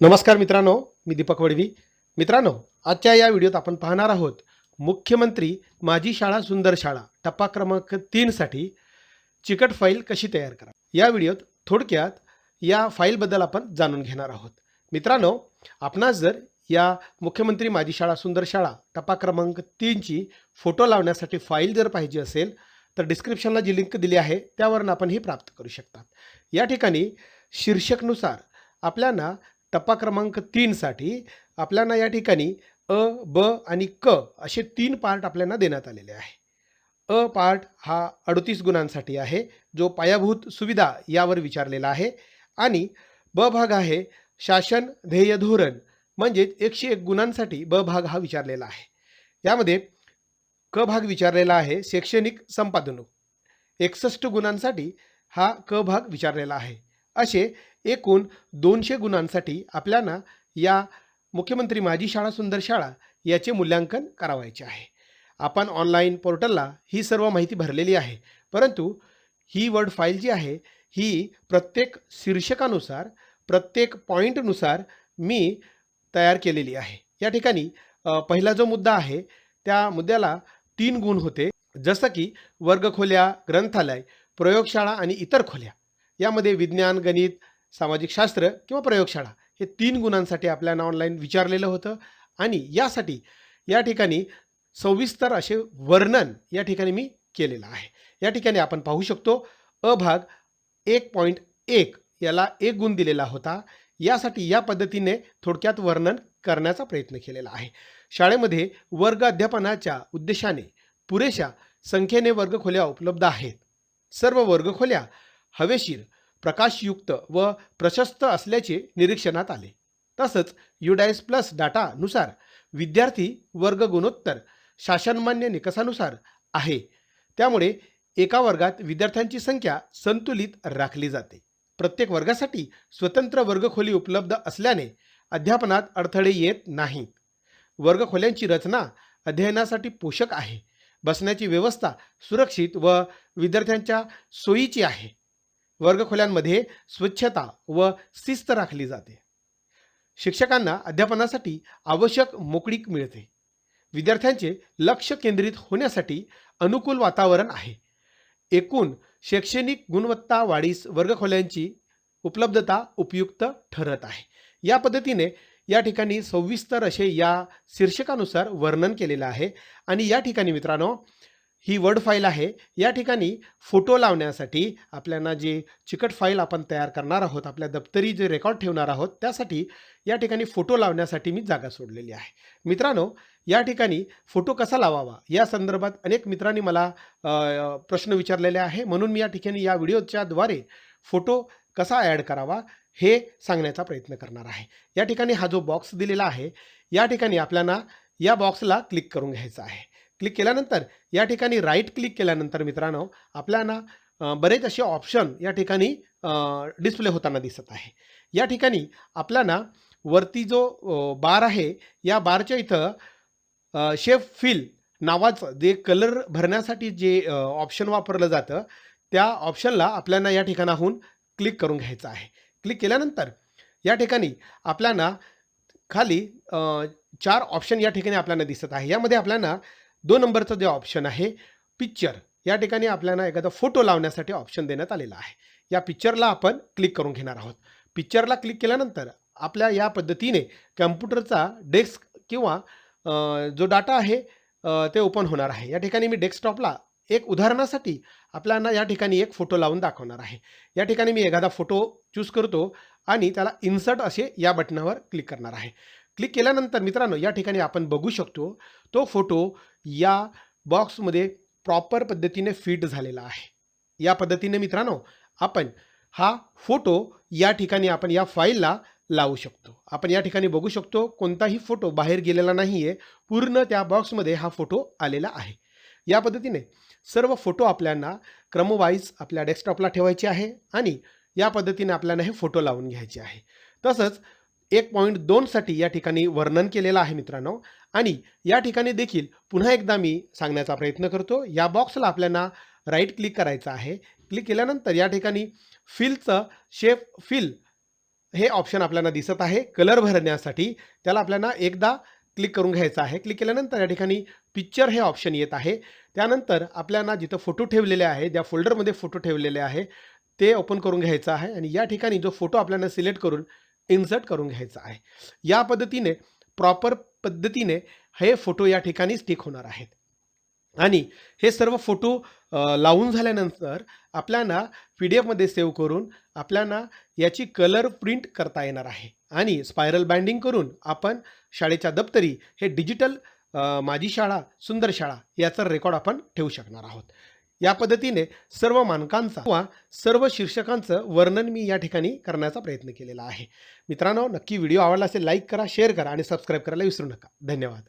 नमस्कार मित्रांनो मी दीपक वडवी. मित्रांनो आजच्या या व्हिडिओत आपण पाहणार आहोत मुख्यमंत्री माझी शाळा सुंदर शाळा टप्पा क्रमांक तीनसाठी चिकट फाईल कशी तयार करा या व्हिडिओत थोडक्यात या फाईलबद्दल आपण जाणून घेणार आहोत. मित्रांनो आपणास जर या मुख्यमंत्री माझी शाळा सुंदर शाळा टप्पा क्रमांक तीनची फोटो लावण्यासाठी फाईल जर पाहिजे असेल तर डिस्क्रिप्शनला जी लिंक दिली आहे त्यावरून आपण ही प्राप्त करू शकतात या ठिकाणी शीर्षकनुसार आपल्याला टप्पा क्रमांक तीनसाठी आपल्याला या ठिकाणी अ ब आणि क असे तीन पार्ट आपल्याला देण्यात आलेले आहे. अ पार्ट हा अडतीस गुणांसाठी आहे जो पायाभूत सुविधा यावर विचारलेला आहे. आणि ब भाग आहे शासन ध्येय धोरण म्हणजेच एकशे एक गुणांसाठी ब भाग हा विचारलेला आहे. यामध्ये क भाग विचारलेला आहे शैक्षणिक संपादनूक एकसष्ट गुणांसाठी हा क भाग विचारलेला आहे. असे एकूण दोनशे गुणांसाठी आपल्याला या मुख्यमंत्री माझी शाळा सुंदर शाळा याचे मूल्यांकन करावायचे आहे. आपण ऑनलाईन पोर्टलला ही सर्व माहिती भरलेली आहे. परंतु ही वर्ड फाईल जी आहे ही प्रत्येक शीर्षकानुसार प्रत्येक पॉईंटनुसार मी तयार केलेली आहे. या ठिकाणी पहिला जो मुद्दा आहे त्या मुद्द्याला तीन गुण होते. जसं की वर्गखोल्या ग्रंथालय प्रयोगशाळा आणि इतर खोल्या. यामध्ये विज्ञान गणित सामाजिक शास्त्र किंवा प्रयोगशाळा हे तीन गुणांसाठी आपल्याला ऑनलाईन विचारलेलं होतं. आणि यासाठी या ठिकाणी सविस्तर असे वर्णन या ठिकाणी मी केलेलं आहे. या ठिकाणी आपण पाहू शकतो अ भाग एक पॉईंट एक याला एक गुण दिलेला होता. यासाठी या पद्धतीने थोडक्यात वर्णन करण्याचा प्रयत्न केलेला आहे. शाळेमध्ये वर्ग अध्यापनाच्या उद्देशाने पुरेशा संख्येने वर्गखोल्या उपलब्ध आहेत. सर्व वर्गखोल्या हवेशीर प्रकाशयुक्त व प्रशस्त असल्याचे निरीक्षणात आले. तसंच युडायस प्लस डाटानुसार विद्यार्थी वर्ग गुणोत्तर शासनमान्य निकषानुसार आहे. त्यामुळे एका वर्गात विद्यार्थ्यांची संख्या संतुलित राखली जाते. प्रत्येक वर्गासाठी स्वतंत्र वर्गखोली उपलब्ध असल्याने अध्यापनात अडथळे येत नाहीत. वर्गखोल्यांची रचना अध्ययनासाठी पोषक आहे. बसण्याची व्यवस्था सुरक्षित व विद्यार्थ्यांच्या सोयीची आहे. वर्गखोल्यांमध्ये स्वच्छता व शिस्त राखली जाते. शिक्षकांना अध्यापनासाठी आवश्यक मोकळीक मिळते. विद्यार्थ्यांचे लक्ष केंद्रित होण्यासाठी अनुकूल वातावरण आहे. एकूण शैक्षणिक गुणवत्ता वाढीस वर्गखोल्यांची उपलब्धता उपयुक्त ठरत आहे. या पद्धतीने या ठिकाणी सविस्तर असे या शीर्षकानुसार वर्णन केलेलं आहे. आणि या ठिकाणी मित्रांनो ही वर्ड फाईल आहे. या ठिकाणी फोटो लावण्यासाठी आपल्याला जे चिकट फाईल आपण तयार करणार आहोत आपल्या दप्तरी जे रेकॉर्ड ठेवणार आहोत त्यासाठी या ठिकाणी फोटो लावण्यासाठी मी जागा सोडलेली आहे. मित्रांनो या ठिकाणी फोटो कसा लावावा? या संदर्भात अनेक मित्रांनी मला प्रश्न विचारलेले आहे. म्हणून मी या ठिकाणी या व्हिडिओच्या द्वारे फोटो कसा ॲड करावा हे सांगण्याचा प्रयत्न करणार आहे. या ठिकाणी हा जो बॉक्स दिलेला आहे या ठिकाणी आपल्याला या बॉक्सला क्लिक करून घ्यायचा आहे. क्लिक केल्यानंतर या ठिकाणी राईट क्लिक केल्यानंतर मित्रांनो आपल्याला बरेच असे ऑप्शन या ठिकाणी डिस्प्ले होताना दिसत आहे. या ठिकाणी आपल्याला वरती जो बार आहे या बारच्या इथं शेफ फिल नावाचं जे कलर भरण्यासाठी जे ऑप्शन वापरलं जातं त्या ऑप्शनला आपल्याला या ठिकाणाहून क्लिक करून घ्यायचं आहे. क्लिक केल्यानंतर या ठिकाणी आपल्याला खाली चार ऑप्शन या ठिकाणी आपल्याला दिसत आहे. यामध्ये आपल्याला दोन नंबरचं जे ऑप्शन आहे पिक्चर या ठिकाणी आपल्याला एखादा फोटो लावण्यासाठी ऑप्शन देण्यात आलेला आहे. या पिक्चरला आपण क्लिक करून घेणार आहोत. पिक्चरला क्लिक केल्यानंतर आपल्या या पद्धतीने कॅम्प्युटरचा डेस्क किंवा जो डाटा आहे ते ओपन होणार आहे. या ठिकाणी मी डेस्कटॉपला एक उदाहरणासाठी आपल्याला या ठिकाणी एक फोटो लावून दाखवणार आहे. या ठिकाणी मी एखादा फोटो चूज करतो आणि त्याला इन्सर्ट असे या बटनावर क्लिक करणार आहे. क्लिक केल्यानंतर मित्रांनो या ठिकाणी आपण बघू शकतो तो फोटो या बॉक्समध्ये प्रॉपर पद्धतीने फिट झालेला आहे. या पद्धतीने मित्रांनो आपण हा फोटो या ठिकाणी आपण या फाईलला लावू शकतो. आपण या ठिकाणी बघू शकतो कोणताही फोटो बाहेर गेलेला नाही आहे पूर्ण त्या बॉक्समध्ये हा फोटो आलेला आहे. या पद्धतीने सर्व फोटो आपल्याला क्रमवाईज आपल्या डेस्कटॉपला ठेवायचे आहे आणि या पद्धतीने आपल्याला हे फोटो लावून घ्यायचे आहे. तसंच एक पॉईंट दोनसाठी या ठिकाणी वर्णन केलेलं आहे मित्रांनो. आणि या ठिकाणी देखील पुन्हा एकदा मी सांगण्याचा प्रयत्न करतो. या बॉक्सला आपल्याला राईट क्लिक करायचं आहे. क्लिक केल्यानंतर या ठिकाणी फिलचं शेफ फिल हे ऑप्शन आपल्याला दिसत आहे. कलर भरण्यासाठी त्याला आपल्याला एकदा क्लिक करून घ्यायचं आहे. क्लिक केल्यानंतर या ठिकाणी पिक्चर हे ऑप्शन येत आहे. त्यानंतर आपल्याला जिथं फोटो ठेवलेले आहे ज्या फोल्डरमध्ये फोटो ठेवलेले आहे ते ओपन करून घ्यायचं आहे. आणि या ठिकाणी जो फोटो आपल्याला सिलेक्ट करून इन्सर्ट करून घ्यायचा आहे. या पद्धतीने प्रॉपर पद्धतीने हे फोटो या ठिकाणी स्टिक होणार आहेत. आणि हे सर्व फोटो लावून झाल्यानंतर आपल्याला पी डी एफमध्ये सेव्ह करून आपल्याला याची कलर प्रिंट करता येणार आहे. आणि स्पायरल बाइंडिंग करून आपण शाळेच्या दप्तरी हे डिजिटल माझी शाळा सुंदर शाळा याचा रेकॉर्ड आपण ठेवू शकणार आहोत. या पद्धतीने सर्व मानकांचा किंवा सर्व शीर्षकांचं वर्णन मी या ठिकाणी करण्याचा प्रयत्न केलेला आहे. मित्रांनो नक्की व्हिडिओ आवडला असेल लाईक करा शेअर करा आणि सबस्क्राईब करायला विसरू नका. धन्यवाद.